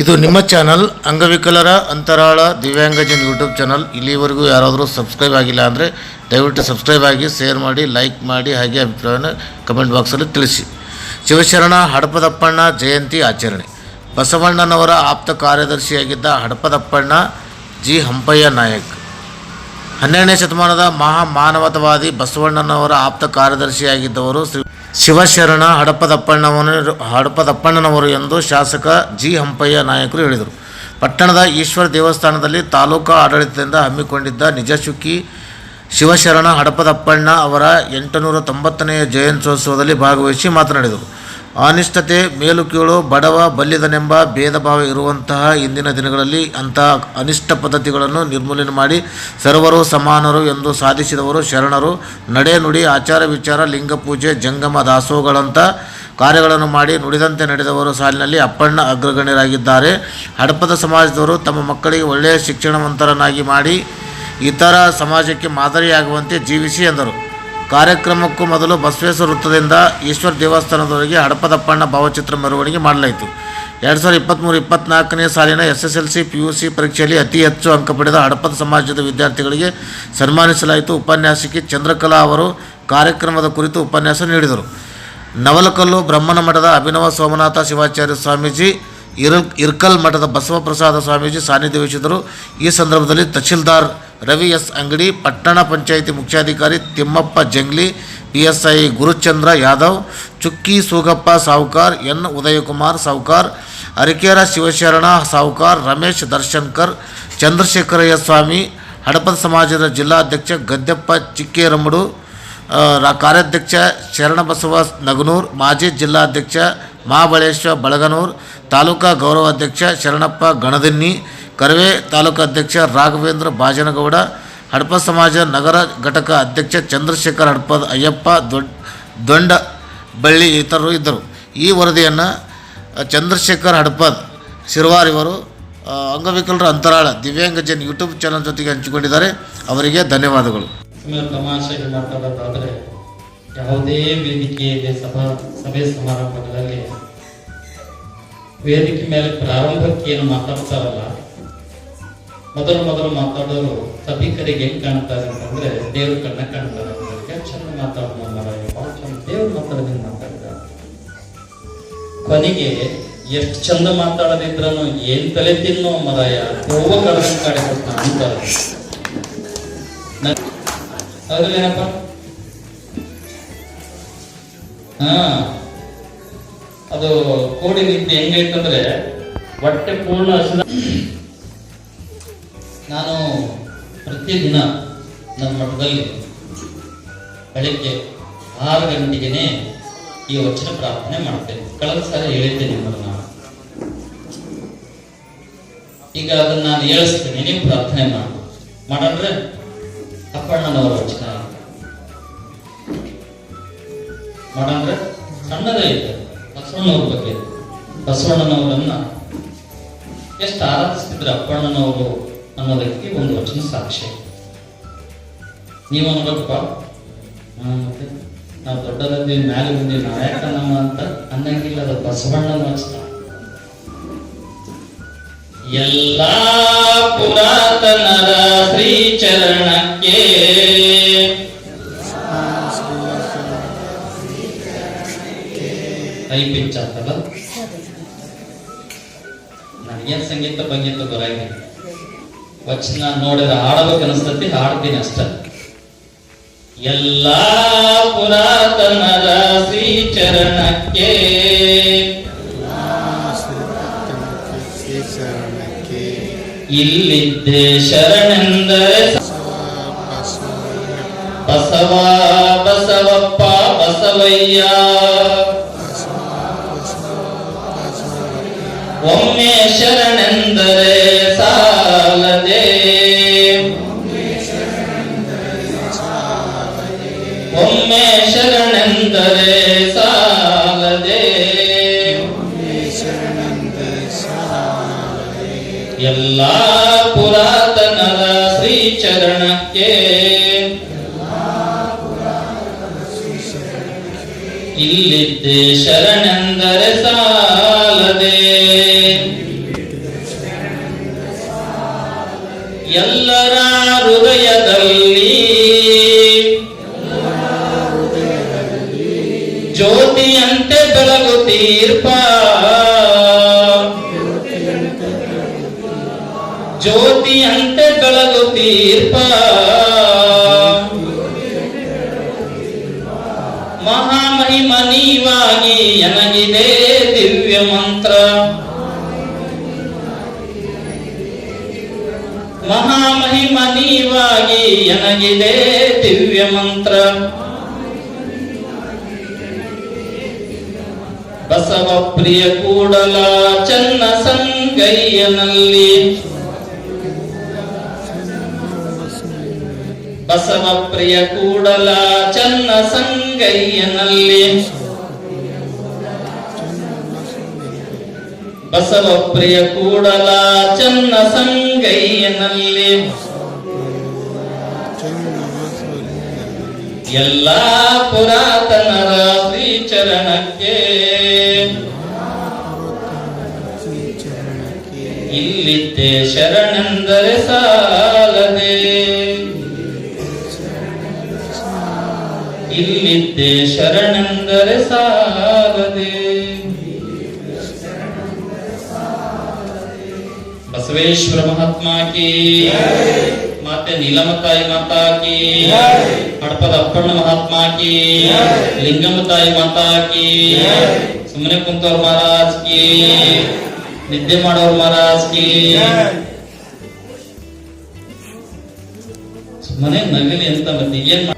ಇದು ನಿಮ್ಮ ಚಾನಲ್ ಅಂಗವಿಕಲರ ಅಂತರಾಳ ದಿವ್ಯಾಂಗಜನ್ ಯೂಟ್ಯೂಬ್ ಚಾನಲ್. ಇಲ್ಲಿವರೆಗೂ ಯಾರಾದರೂ ಸಬ್ಸ್ಕ್ರೈಬ್ ಆಗಿಲ್ಲ ಅಂದರೆ ದಯವಿಟ್ಟು ಸಬ್ಸ್ಕ್ರೈಬ್ ಆಗಿ, ಶೇರ್ ಮಾಡಿ, ಲೈಕ್ ಮಾಡಿ, ಹಾಗೆ ಅಭಿಪ್ರಾಯವನ್ನು ಕಮೆಂಟ್ ಬಾಕ್ಸಲ್ಲಿ ತಿಳಿಸಿ. ಶಿವಶರಣ ಹಡಪದಪ್ಪಣ್ಣ ಜಯಂತಿ ಆಚರಣೆ. ಬಸವಣ್ಣನವರ ಆಪ್ತ ಕಾರ್ಯದರ್ಶಿಯಾಗಿದ್ದ ಹಡಪದಪ್ಪಣ್ಣ ಜಿ ಹಂಪಯ್ಯ ನಾಯಕ್. ಹನ್ನೆರಡನೇ ಶತಮಾನದ ಮಹಾ ಮಾನವತವಾದಿ ಬಸವಣ್ಣನವರ ಆಪ್ತ ಕಾರ್ಯದರ್ಶಿಯಾಗಿದ್ದವರು ಶ್ರೀ ಶಿವಶರಣ ಹಡಪದಪ್ಪಣ್ಣವನು ಹಡಪದಪ್ಪಣ್ಣನವರು ಎಂದು ಶಾಸಕ ಜಿ. ಹಂಪಯ್ಯ ನಾಯಕರು ಹೇಳಿದರು. ಪಟ್ಟಣದ ಈಶ್ವರ ದೇವಸ್ಥಾನದಲ್ಲಿ ತಾಲೂಕಾ ಆಡಳಿತದಿಂದ ಹಮ್ಮಿಕೊಂಡಿದ್ದ ನಿಜಶುಕಿ ಶಿವಶರಣ ಹಡಪದಪ್ಪಣ್ಣ ಅವರ ಎಂಟುನೂರ ತೊಂಬತ್ತನೆಯ ಜಯಂತ್ಯೋತ್ಸವದಲ್ಲಿ ಭಾಗವಹಿಸಿ ಮಾತನಾಡಿದರು. ಅನಿಷ್ಟತೆ ಮೇಲು ಕೀಳು ಬಡವ, ಬಲ್ಲಿದನೆಂಬ ಭೇದ ಭಾವ ಇರುವಂತಹ ಇಂದಿನ ದಿನಗಳಲ್ಲಿ ಅಂತಹ ಅನಿಷ್ಟ ಪದ್ಧತಿಗಳನ್ನು ನಿರ್ಮೂಲನೆ ಮಾಡಿ ಸರ್ವರು ಸಮಾನರು ಎಂದು ಸಾಧಿಸಿದವರು ಶರಣರು. ನಡೆ ನುಡಿ, ಆಚಾರ ವಿಚಾರ, ಲಿಂಗ ಪೂಜೆ, ಜಂಗಮ ದಾಸೋಗಳಂಥ ಕಾರ್ಯಗಳನ್ನು ಮಾಡಿ ನುಡಿದಂತೆ ನಡೆದವರು ಸಾಲಿನಲ್ಲಿ ಅಪ್ಪಣ್ಣ ಅಗ್ರಗಣ್ಯರಾಗಿದ್ದಾರೆ. ಹಡಪದ ಸಮಾಜದವರು ತಮ್ಮ ಮಕ್ಕಳಿಗೆ ಒಳ್ಳೆಯ ಶಿಕ್ಷಣವಂತರನ್ನಾಗಿ ಮಾಡಿ ಇತರ ಸಮಾಜಕ್ಕೆ ಮಾದರಿಯಾಗುವಂತೆ ಜೀವಿಸಿ ಎಂದರು. ಕಾರ್ಯಕ್ರಮಕ್ಕೂ ಮೊದಲು ಬಸವೇಶ್ವರ ವೃತ್ತದಿಂದ ಈಶ್ವರ ದೇವಸ್ಥಾನದವರೆಗೆ ಹಡಪದಪ್ಪಣ್ಣ ಭಾವಚಿತ್ರ ಮೆರವಣಿಗೆ ಮಾಡಲಾಯಿತು. ಎರಡು ಸಾವಿರದ ಇಪ್ಪತ್ತ್ಮೂರು ಇಪ್ಪತ್ತ್ನಾಲ್ಕನೇ ಸಾಲಿನ S S L C P U C ಪರೀಕ್ಷೆಯಲ್ಲಿ ಅತಿ ಹೆಚ್ಚು ಅಂಕ ಪಡೆದ ಹಡಪದ ಸಮಾಜದ ವಿದ್ಯಾರ್ಥಿಗಳಿಗೆ ಸನ್ಮಾನಿಸಲಾಯಿತು. ಉಪನ್ಯಾಸಕಿ ಚಂದ್ರಕಲಾ ಅವರು ಕಾರ್ಯಕ್ರಮದ ಕುರಿತು ಉಪನ್ಯಾಸ ನೀಡಿದರು. ನವಲಕಲ್ಲು ಬ್ರಹ್ಮನ ಮಠದ ಅಭಿನವ ಸೋಮನಾಥ ಶಿವಾಚಾರ್ಯ ಸ್ವಾಮೀಜಿ, ಇರ್, ಇರ್ಕಲ್ ಮಠದ ಬಸವಪ್ರಸಾದ ಸ್ವಾಮೀಜಿ ಸಾನ್ನಿಧ್ಯ ವಹಿಸಿದರು ಈ ಸಂದರ್ಭದಲ್ಲಿ ತಹಶೀಲ್ದಾರ್ ರವಿ ಎಸ್ ಅಂಗಡಿ, ಪಟ್ಟಣ ಪಂಚಾಯಿತಿ ಮುಖ್ಯಾಧಿಕಾರಿ Timmappa Jangli P S I Guruchandra Yadav, Chukki Soogappa Savukar, N Udayakumar Savukar Arikera Shivasharana Savukar, Ramesh Darshankar Chandrashekharayya Swami Hadapada ಸಮಾಜದ ಜಿಲ್ಲಾಧ್ಯಕ್ಷ ಗದ್ದೆಪ್ಪ ರಾ- ಕಾರ್ಯಾಧ್ಯಕ್ಷ ಶರಣಬಸವ ನಗನೂರ್, ಮಾಜಿ ಜಿಲ್ಲಾಧ್ಯಕ್ಷ ಮಹಾಬಳೇಶ್ವರ ಬಳಗನೂರ್, ತಾಲೂಕಾ ಗೌರವಾಧ್ಯಕ್ಷ ಶರಣಪ್ಪ ಗಣದಿನ್ನಿ ಕರವೇ ತಾಲೂಕು ಅಧ್ಯಕ್ಷ ರಾಘವೇಂದ್ರ ಬಾಜನಗೌಡ, ಹಡಪ ಸಮಾಜ ನಗರ ಘಟಕ ಅಧ್ಯಕ್ಷ ಚಂದ್ರಶೇಖರ್ ಹಡಪದ ಅಯ್ಯಪ್ಪ ದೊಡ್ಡ ದೊಂಡ ಬಳ್ಳಿ ಇತರರು ಇದ್ದರು. ಈ ವರದಿಯನ್ನು ಚಂದ್ರಶೇಖರ್ ಹಡಪದ್ ಶಿರ್ವಾರ್ ಇವರು ಅಂಗವಿಕಲರ ಅಂತರಾಳ ದಿವ್ಯಾಂಗ ದಿವ್ಯಾಂಗಜನ್ ಯೂಟ್ಯೂಬ್ ಚಾನಲ್ ಜೊತೆಗೆ ಹಂಚಿಕೊಂಡಿದ್ದಾರೆ. ಅವರಿಗೆ ಧನ್ಯವಾದಗಳು. ಯಾವುದೇ ವೇದಿಕೆಯಲ್ಲಿ ಸಭಾ, ಸಭೆ ಸಮಾರಂಭಗಳಲ್ಲಿ ವೇದಿಕೆ ಮೇಲೆ ಪ್ರಾರಂಭಕ್ಕೆ ಏನು ಮಾತಾಡ್ತಾರಲ್ಲ ಮೊದಲು ಮೊದಲು ಮಾತಾಡೋರು ಸಭಿಕರಿಗೆ ಹೆಂಗ್ ಕಾಣ್ತಾರೆ ಅಂತಂದ್ರೆ ದೇವ್ರ ಕಣ್ಣ ಕಾಣ್ತಾರೆ ಚೆನ್ನಾಗಿ ಮಾತಾಡೋದು ಬಹಳ ಚಂದ ದೇವ್ರ ಮಾತಾಡೋದ್ರಿಂದ ಮಾತಾಡಿದ ಕೊನೆಗೆ ಎಷ್ಟು ಚಂದ ಮಾತಾಡದಿದ್ರನು ಏನ್ ತಲೆ ತಿನ್ನೋ ಮರಾಯ ಹೋಗ ಕಳ್ದಂಗ್ ಕಾಡಿಕೊಡ್ತಾನ ಅಂತಾರೆ ನ- ಏನಪ್ಪ? ಹಾ. ಅದು ಕೋಡಿ ನಿದ್ದೆ ಹೆಂಗೈತಂದ್ರೆ ಹೊಟ್ಟೆ ಪೂರ್ಣ ಹಸಿದ ನಾನು ಪ್ರತಿದಿನ ನಮ್ಮ ಮಠದಲ್ಲಿ ಬೆಳಗ್ಗೆ ಆರು ಗಂಟೆಗೆ ಈ ವಚನ ಪ್ರಾರ್ಥನೆ ಮಾಡ್ತೇನೆ. ಕಳೆದ ಸಾರಿ ಹೇಳಿದ್ದೆ ನಿಮ್ಮನ್ನು ನಾನು. ಈಗ ಅದನ್ನು ನಾನು ಹೇಳಿಸ್ತೇನೆ, ನೀವು ಪ್ರಾರ್ಥನೆ ಮಾಡಿ. ಮಾಡಂದ್ರೆ ಅಪ್ಪಣ್ಣನವರ ವಚನ ಮಾಡಂದ್ರೆ ಸಣ್ಣದೇ ಇದೆ. ಬಸವಣ್ಣವ್ರ ಬಗ್ಗೆ. ಬಸವಣ್ಣನವರನ್ನ ಎಷ್ಟು ಆರಾಧಿಸ್ತಿದ್ರು ಅಪ್ಪಣ್ಣನವರು ಅನ್ನೋದಕ್ಕೆ ಒಂದು ವಚನ ಸಾಕ್ಷಿ. ನೀವು ಮತ್ತೆ ನಾವು ದೊಡ್ಡದಲ್ಲಿ ಮ್ಯಾಲೆ ಬಂದಿ ನಾಯಕ ನಮ್ಮ ಅಂತ ಅನ್ನಂಗಿಲ್ಲ, ಅದು ಬಸವಣ್ಣ ಎಲ್ಲಾ ಪುರಾತನರ ಶ್ರೀ ಚರಣಕ್ಕೆ ಕೈ ಪಿಂಚ್ ಆಗ್ತದ ನನಗೆ ಸಂಗೀತ ಬಂದಿತ್ತು ಬರಂಗಿಲ್ಲ ವಚನ ನೋಡಿದ್ರೆ ಹಾಡಬೇಕು ಅನಿಸ್ತತಿ, ಹಾಡ್ತೀನಿ ಅಷ್ಟ. ಎಲ್ಲಾ ಪುರಾತನರ ಶ್ರೀ ಚರಣಕ್ಕೆ ಇಲ್ಲಿದ್ದೆ ಶರಣೆಂದರೆ ಬಸವ, ಬಸವಪ್ಪ, ಬಸವಯ್ಯ. ಒಮ್ಮೆ ಶರಣಂದರೆ ಸಾಲದೆ ಎಲ್ಲ ಪುರಾತನರ ಶ್ರೀಚರಣಕ್ಕೆ. ಇಲ್ಲಿದ್ದೆ ಶರಣಂದರೆ ಸಾಲದೆ. ಎಲ್ಲರ ಹೃದಯದ ಬೆಳಗುತ್ತೀರ್ಪ ಜ್ಯೋತಿಯಂತೆ ಬೆಳಗುತ್ತೀರ್ಪ ಮಹಾಮಹಿಮ ನೀವಾಗಿ ಎನಗಿದೆ ದಿವ್ಯ ಮಂತ್ರ. ಮಹಾಮಹಿಮ ನೀವಾಗಿ ಎನಗಿದೆ ದಿವ್ಯ ಮಂತ್ರ. ಬಸವ ಪ್ರಿಯ ಕೂಡಲ ಚನ್ನ ಸಂಗಯ್ಯನಲ್ಲಿ. ಬಸವ ಪ್ರಿಯ ಕೂಡಲ ಚನ್ನ ಸಂಗಯ್ಯನಲ್ಲಿ. ಬಸವ ಪ್ರಿಯ ಕೂಡಲ ಚನ್ನ ಸಂಗಯ್ಯನಲ್ಲಿ. ಎಲ್ಲ ಪುರಾತನರ ಶ್ರೀಚರಣಕ್ಕೆ. ಇಲ್ಲಿದ್ದೆ ಶರಣಂದರೆ ಸಾಲದೆ. ಇಲ್ಲಿದ್ದೆ ಶರಣಂದರೆ ಸಾಲದೆ. ಬಸವೇಶ್ವರ ಮಹಾತ್ಮ ಕಿ. ಮತ್ತೆ ನೀಲಮತಾಯಿ ಮಾತಾ ಕಿ. ಹಡಪದ ಅಪ್ಪಣ್ಣ ಮಹಾತ್ಮ ಕಿ ಲಿಂಗಮ್ಮ ತಾಯಿ ಮಾತಾಕಿ ಸುಮ್ಮನೆ ಕುಂತವ್ರ ಮಹಾರಾಜ್ ಕಿ ನಿದ್ದೆ ಮಾಡೋರ್ ಮಹಾರಾಜ್ ಕಿ. ಸುಮ್ಮನೆ ನಗಲಿ ಅಂತ ಮತ್ತೆ ಏನ್ ಮಾಡ್-